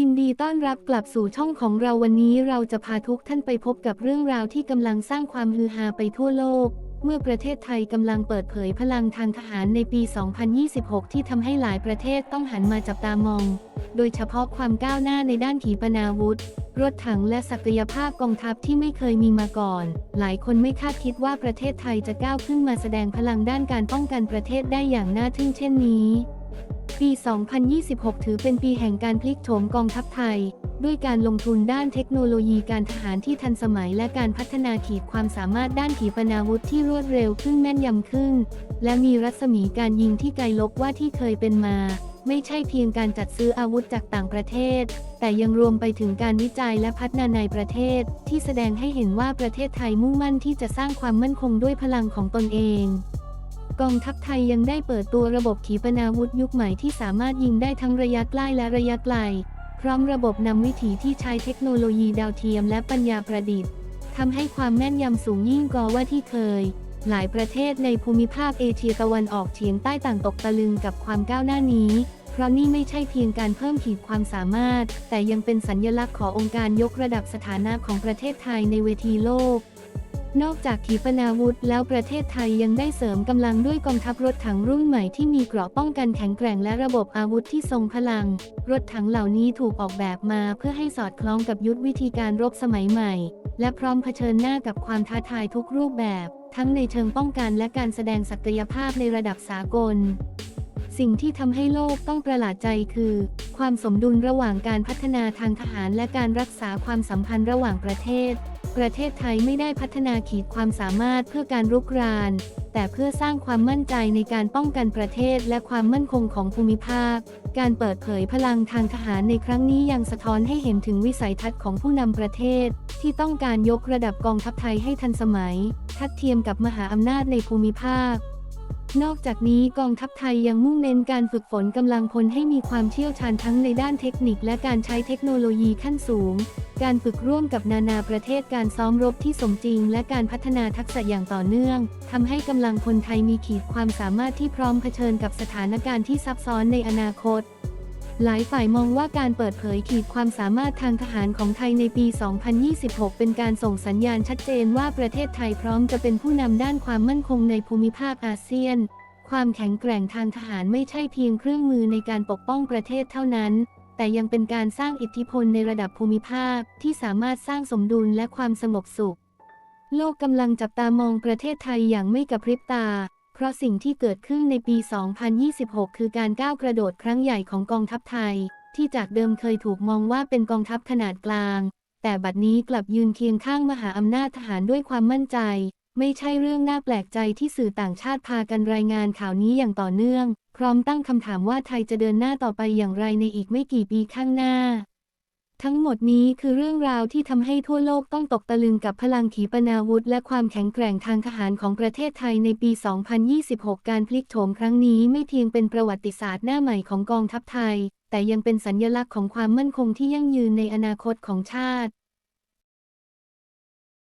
ยินดีต้อนรับกลับสู่ช่องของเราวันนี้เราจะพาทุกท่านไปพบกับเรื่องราวที่กำลังสร้างความฮือฮาไปทั่วโลก เมื่อประเทศไทยกำลังเปิดเผยพลังทางทหารในปี 2026 ที่ทำให้หลายประเทศต้องหันมาจับตามอง โดยเฉพาะความก้าวหน้าในด้านขีปนาวุธ รถถังและศักยภาพกองทัพที่ไม่เคยมีมาก่อน หลายคนไม่คาดคิดว่าประเทศไทยจะก้าวขึ้นมาแสดงพลังด้านการป้องกันประเทศได้อย่างน่าทึ่งเช่นนี้ ปี 2026 ถือเป็นปีแห่งการพลิกโฉมกองทัพไทย ด้วยการลงทุนด้านเทคโนโลยีการทหารที่ทันสมัยและการพัฒนาขีดความสามารถด้านขีปนาวุธที่รวดเร็วขึ้นแม่นยำขึ้น และมีรัศมีการยิงที่ไกลลบว่าที่เคยเป็นมา ไม่ใช่เพียงการจัดซื้ออาวุธจากต่างประเทศ แต่ยังรวมไปถึงการวิจัยและพัฒนาในประเทศ ที่แสดงให้เห็นว่าประเทศไทยมุ่งมั่นที่จะสร้างความมั่นคงด้วยพลังของตนเอง กองทัพไทยยังได้เปิดตัวระบบขีปนาวุธยุคใหม่ที่สามารถยิงได้ทั้งระยะใกล้และระยะไกล พร้อมระบบนำวิถีที่ใช้เทคโนโลยีดาวเทียมและปัญญาประดิษฐ์ทำให้ความแม่นยำสูงยิ่งกว่าที่เคย หลายประเทศในภูมิภาคเอเชียตะวันออกเฉียงใต้ต่างตกตะลึงกับความก้าวหน้านี้ เพราะนี่ไม่ใช่เพียงการเพิ่มขีดความสามารถ แต่ยังเป็นสัญญลักษณ์ขององค์การยกระดับสถานะของประเทศไทยในเวทีโลก นอกจากขีปนาวุธแล้วประเทศไทยยังได้เสริมกำลังด้วยกองทัพรถถังรุ่นใหม่ที่มีเกราะป้องกันแข็งแกร่งและระบบอาวุธที่ทรงพลัง รถถังเหล่านี้ถูกออกแบบมาเพื่อให้สอดคล้องกับยุทธวิธีการรบสมัยใหม่ และพร้อมเผชิญหน้ากับความท้าทายทุกรูปแบบ ทั้งในเชิงป้องกันและการแสดงศักยภาพในระดับสากล สิ่งที่ทำให้โลกต้องประหลาดใจคือ ความสมดุลระหว่างการพัฒนาทางทหารและการรักษาความสัมพันธ์ระหว่างประเทศ ประเทศไทยไม่ได้พัฒนาขีดความสามารถเพื่อการรุกราน แต่เพื่อสร้างความมั่นใจในการป้องกันประเทศและความมั่นคงของภูมิภาค การเปิดเผยพลังทางทหารในครั้งนี้ยังสะท้อนให้เห็นถึงวิสัยทัศน์ของผู้นำประเทศ ที่ต้องการยกระดับกองทัพไทยให้ทันสมัย ทัดเทียมกับมหาอำนาจในภูมิภาค นอกจากนี้กองทัพไทยยังมุ่งเน้นการฝึกฝนกำลังพลให้มีความเชี่ยวชาญทั้งในด้านเทคนิคและการใช้เทคโนโลยีขั้นสูง การฝึกร่วมกับนานาประเทศการซ้อมรบที่สมจริง และการพัฒนาทักษะอย่างต่อเนื่องทำให้กำลังพลไทยมีขีดความสามารถที่พร้อมเผชิญกับสถานการณ์ที่ซับซ้อนในอนาคต หลายฝ่ายมองว่าการเปิดเผยขีดความสามารถทางทหารของไทยในปี 2026 เป็นการส่งสัญญาณชัดเจนว่าประเทศไทยพร้อมจะเป็นผู้นำด้านความมั่นคงในภูมิภาคอาเซียน ความแข็งแกร่งทางทหารไม่ใช่เพียงเครื่องมือในการปกป้องประเทศเท่านั้น แต่ยังเป็นการสร้างอิทธิพลในระดับภูมิภาคที่สามารถสร้างสมดุลและความสงบสุข โลกกำลังจับตามองประเทศไทยอย่างไม่กระพริบตา ราะสิ่งที่เกิดขึ้นในปี 2026 คือการก้าวกระโดดครั้งใหญ่ของกองทัพไทย ที่จากเดิมเคยถูกมองว่าเป็นกองทัพขนาดกลาง แต่บัดนี้กลับยืนเคียงข้างมหาอำนาจทหารด้วยความมั่นใจ ไม่ใช่เรื่องน่าแปลกใจที่สื่อต่างชาติพากันรายงานข่าวนี้อย่างต่อเนื่อง พร้อมตั้งคำถามว่าไทยจะเดินหน้าต่อไปอย่างไรในอีกไม่กี่ปีข้างหน้า ทั้งหมดนี้คือเรื่องราวที่ทำให้ทั่วโลกต้องตกตะลึงกับพลังขีปนาวุธ และความแข็งแกร่งทางทหารของประเทศไทยในปี 2026 การพลิกโฉมครั้งนี้ไม่เพียงเป็นประวัติศาสตร์หน้าใหม่ของกองทัพไทย แต่ยังเป็นสัญญลักษณ์ของความมั่นคงที่ยั่งยืนในอนาคตของชาติ